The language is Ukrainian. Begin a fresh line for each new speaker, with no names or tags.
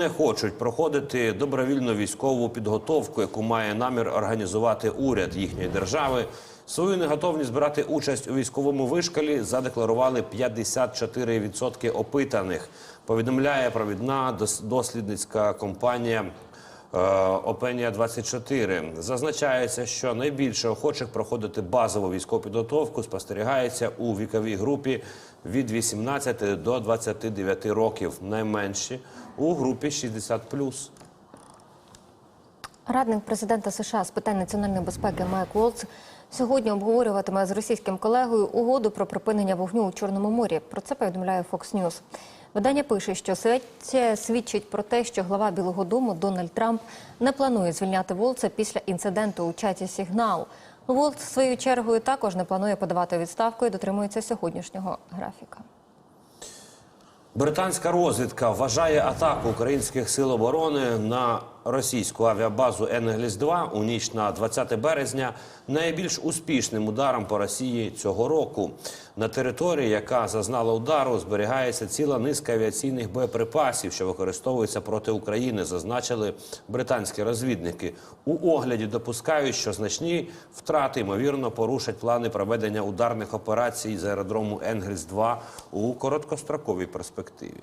не хочуть проходити добровільну військову підготовку, яку має намір організувати уряд їхньої держави. Свою неготовність брати участь у військовому вишкалі задекларували 54% опитаних. Повідомляє провідна дослідницька компанія Опенія 24 зазначається, що найбільше охочих проходити базову військову підготовку спостерігається у віковій групі від 18 до 29 років, найменші у групі 60+.
Радник президента США з питань національної безпеки Майк Волц сьогодні обговорюватиме з російським колегою угоду про припинення вогню у Чорному морі. Про це повідомляє Fox News. Видання пише, що це свідчить про те, що глава Білого Дому Дональд Трамп не планує звільняти Волца після інциденту у чаті Сігнал. Волц своєю чергою також не планує подавати відставку і дотримується сьогоднішнього графіка.
Британська розвідка вважає атаку українських сил оборони на російську авіабазу Енгельс-2 у ніч на 20 березня найбільш успішним ударом по Росії цього року. На території, яка зазнала удару, зберігається ціла низка авіаційних боєприпасів, що використовуються проти України, зазначили британські розвідники. У огляді допускають, що значні втрати ймовірно порушать плани проведення ударних операцій з аеродрому Енгельс-2 у короткостроковій перспективі.